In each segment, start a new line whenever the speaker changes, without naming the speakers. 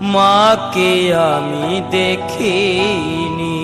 মাকে আমি দেখিনি।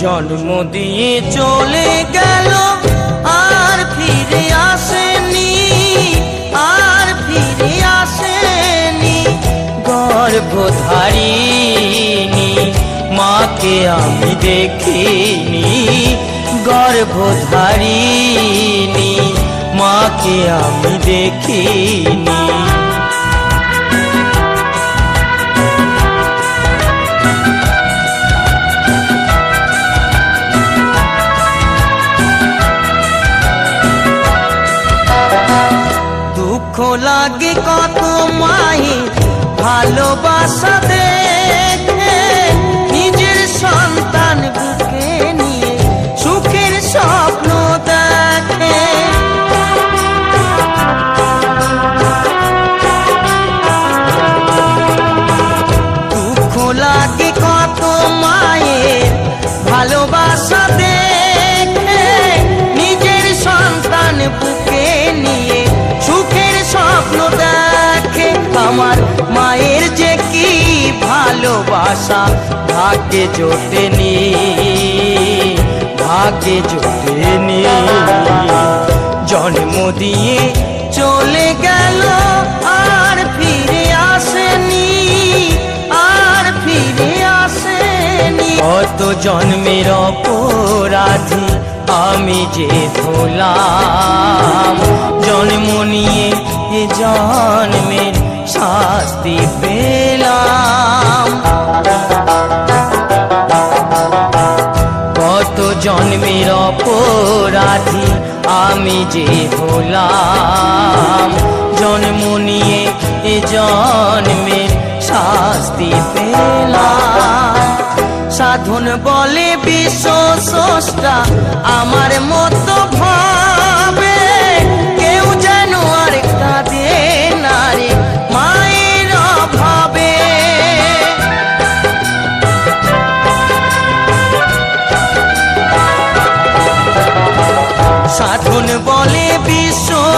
জন্ম দিয়ে চলে গেল আর ফিরে আসেনি মাকে আমি দেখিনি গর্ভধারিণী। মাকে আমি দেখিনি। দুঃখ লাগে কত মাহি ভালোবাসা দেখে ভালোবাসা, ভাগ্যে জোটেনি ভাগ্যে জোটেনি। জন্ম দিয়ে চলে গেল, আর ফিরে আসেনি, আর ফিরে আসেনি। কত জন্মের অপরাধী আমি যে ধোলাম জন্মের অপরাধী আমি যে হলাম। জন্ম নিয়ে এ জন্মের শাস্তি পেলাম। সাধন বলে বিশ্ব স্রষ্টা, আমার মতো ভাবে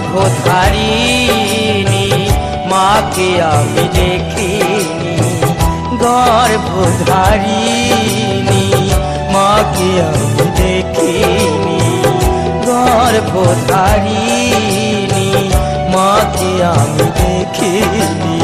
গর্ভধারিণী মাকে আমি দেখিনি। গর্ভধারিণী মাকে আমি দেখিনি। গর্ভধারিণী মাকে আমি দেখিনি।